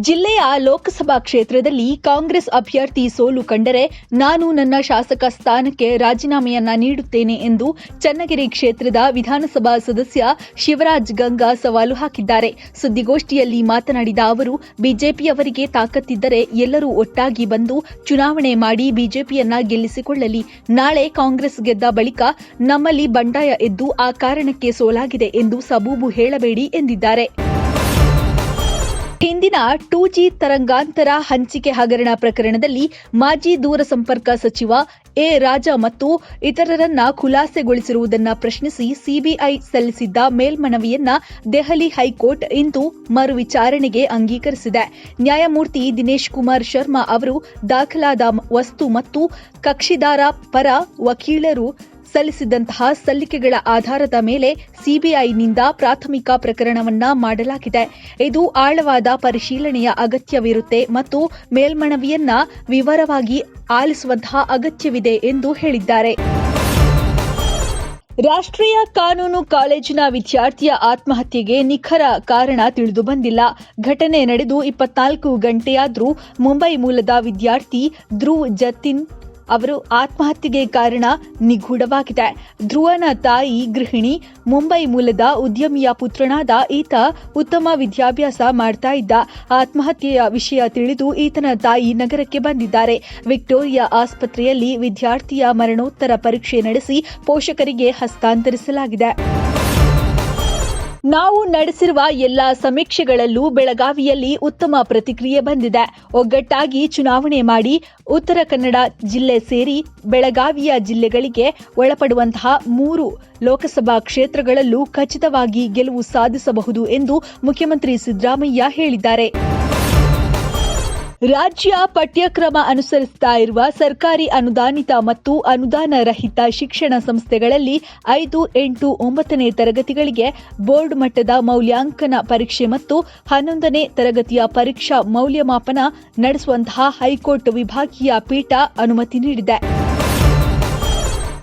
ಜಿಲ್ಲೆಯ ಲೋಕಸಭಾ ಕ್ಷೇತ್ರದಲ್ಲಿ ಕಾಂಗ್ರೆಸ್ ಅಭ್ಯರ್ಥಿ ಸೋಲು ಕಂಡರೆ ನಾನು ನನ್ನ ಶಾಸಕ ಸ್ಥಾನಕ್ಕೆ ರಾಜೀನಾಮೆಯನ್ನ ನೀಡುತ್ತೇನೆ ಎಂದು ಚನ್ನಗಿರಿ ಕ್ಷೇತ್ರದ ವಿಧಾನಸಭಾ ಸದಸ್ಯ ಶಿವರಾಜ್ ಗಂಗಾ ಸವಾಲು ಹಾಕಿದ್ದಾರೆ. ಸುದ್ದಿಗೋಷ್ಠಿಯಲ್ಲಿ ಮಾತನಾಡಿದ ಅವರು, ಬಿಜೆಪಿಯವರಿಗೆ ತಾಕತ್ತಿದ್ದರೆ ಎಲ್ಲರೂ ಒಟ್ಟಾಗಿ ಬಂದು ಚುನಾವಣೆ ಮಾಡಿ ಬಿಜೆಪಿಯನ್ನ ಗೆಲ್ಲಿಸಿಕೊಳ್ಳಲಿ. ನಾಳೆ ಕಾಂಗ್ರೆಸ್ ಗೆದ್ದ ಬಳಿಕ ನಮ್ಮಲ್ಲಿ ಬಂಡಾಯ ಎದ್ದು ಆ ಕಾರಣಕ್ಕೆ ಸೋಲಾಗಿದೆ ಎಂದು ಸಬೂಬು ಹೇಳಬೇಡಿ ಎಂದಿದ್ದಾರೆ. ಹಿಂದಿನ ಟೂ ಜಿ ತರಂಗಾಂತರ ಹಂಚಿಕೆ ಹಗರಣ ಪ್ರಕರಣದಲ್ಲಿ ಮಾಜಿ ದೂರಸಂಪರ್ಕ ಸಚಿವ ಎ ರಾಜ ಮತ್ತು ಇತರರನ್ನ ಖುಲಾಸೆಗೊಳಿಸಿರುವುದನ್ನು ಪ್ರಶ್ನಿಸಿ ಸಿಬಿಐ ಸಲ್ಲಿಸಿದ್ದ ಮೇಲ್ಮನವಿಯನ್ನ ದೆಹಲಿ ಹೈಕೋರ್ಟ್ ಇಂದು ಮರು ವಿಚಾರಣೆಗೆ ಅಂಗೀಕರಿಸಿದೆ. ನ್ಯಾಯಮೂರ್ತಿ ದಿನೇಶ್ ಕುಮಾರ್ ಶರ್ಮಾ ಅವರು ದಾಖಲಾದ ವಸ್ತು ಮತ್ತು ಕಕ್ಷಿದಾರ ಪರ ವಕೀಲರು ಸಲ್ಲಿಸಿದಂತಹ ಸಲ್ಲಿಕೆಗಳ ಆಧಾರದ ಮೇಲೆ ಸಿಬಿಐನಿಂದ ಪ್ರಾಥಮಿಕ ಪ್ರಕರಣವನ್ನ ಮಾಡಲಾಗಿದೆ. ಇದು ಆಳವಾದ ಪರಿಶೀಲನೆಯ ಅಗತ್ಯವಿರುತ್ತೆ ಮತ್ತು ಮೇಲ್ಮನವಿಯನ್ನ ವಿವರವಾಗಿ ಆಲಿಸುವಂತಹ ಅಗತ್ಯವಿದೆ ಎಂದು ಹೇಳಿದ್ದಾರೆ. ರಾಷ್ಟ್ರೀಯ ಕಾನೂನು ಕಾಲೇಜಿನ ವಿದ್ಯಾರ್ಥಿಯ ಆತ್ಮಹತ್ಯೆಗೆ ನಿಖರ ಕಾರಣ ತಿಳಿದು ಬಂದಿಲ್ಲ. ಘಟನೆ ನಡೆದು ಇಪ್ಪತ್ನಾಲ್ಕು ಗಂಟೆಯಾದರೂ ಮುಂಬೈ ಮೂಲದ ವಿದ್ಯಾರ್ಥಿ ಧ್ರುವ್ ಜತಿನ್ ಅವರು ಆತ್ಮಹತ್ಯೆಗೆ ಕಾರಣ ನಿಗೂಢವಾಗಿದೆ. ಧ್ರುವನ ತಾಯಿ ಗೃಹಿಣಿ, ಮುಂಬೈ ಮೂಲದ ಉದ್ಯಮಿಯ ಪುತ್ರನಾದ ಈತ ಉತ್ತಮ ವಿದ್ಯಾಭ್ಯಾಸ ಮಾಡ್ತಾ ಇದ್ದ. ಆತ್ಮಹತ್ಯೆಯ ವಿಷಯ ತಿಳಿದು ಈತನ ತಾಯಿ ನಗರಕ್ಕೆ ಬಂದಿದ್ದಾರೆ. ವಿಕ್ಟೋರಿಯಾ ಆಸ್ಪತ್ರೆಯಲ್ಲಿ ವಿದ್ಯಾರ್ಥಿಯ ಮರಣೋತ್ತರ ಪರೀಕ್ಷೆ ನಡೆಸಿ ಪೋಷಕರಿಗೆ ಹಸ್ತಾಂತರಿಸಲಾಗಿದೆ. ನಾವು ನಡೆಸಿರುವ ಎಲ್ಲ ಸಮೀಕ್ಷೆಗಳಲ್ಲೂ ಬೆಳಗಾವಿಯಲ್ಲಿ ಉತ್ತಮ ಪ್ರತಿಕ್ರಿಯೆ ಬಂದಿದೆ. ಒಗ್ಗಟ್ಟಾಗಿ ಚುನಾವಣೆ ಮಾಡಿ ಉತ್ತರ ಕನ್ನಡ ಜಿಲ್ಲೆ ಸೇರಿ ಬೆಳಗಾವಿಯ ಜಿಲ್ಲೆಗಳಿಗೆ ಒಳಪಡುವಂತಹ ಮೂರು ಲೋಕಸಭಾ ಕ್ಷೇತ್ರಗಳಲ್ಲೂ ಖಚಿತವಾಗಿ ಗೆಲುವು ಸಾಧಿಸಬಹುದು ಎಂದು ಮುಖ್ಯಮಂತ್ರಿ ಸಿದ್ದರಾಮಯ್ಯ ಹೇಳಿದ್ದಾರೆ. ರಾಜ್ಯ ಪಠ್ಯಕ್ರಮ ಅನುಸರಿಸ್ತಾ ಇರುವ ಸರ್ಕಾರಿ ಅನುದಾನಿತ ಮತ್ತು ಅನುದಾನ ರಹಿತ ಶಿಕ್ಷಣ ಸಂಸ್ಥೆಗಳಲ್ಲಿ ಐದು, ಎಂಟು, ಒಂಬತ್ತನೇ ತರಗತಿಗಳಿಗೆ ಬೋರ್ಡ್ ಮಟ್ಟದ ಮೌಲ್ಯಾಂಕನ ಪರೀಕ್ಷೆ ಮತ್ತು ಹನ್ನೊಂದನೇ ತರಗತಿಯ ಪರೀಕ್ಷಾ ಮೌಲ್ಯಮಾಪನ ನಡೆಸುವಂತಹ ಹೈಕೋರ್ಟ್ ವಿಭಾಗೀಯ ಪೀಠ ಅನುಮತಿ ನೀಡಿದೆ.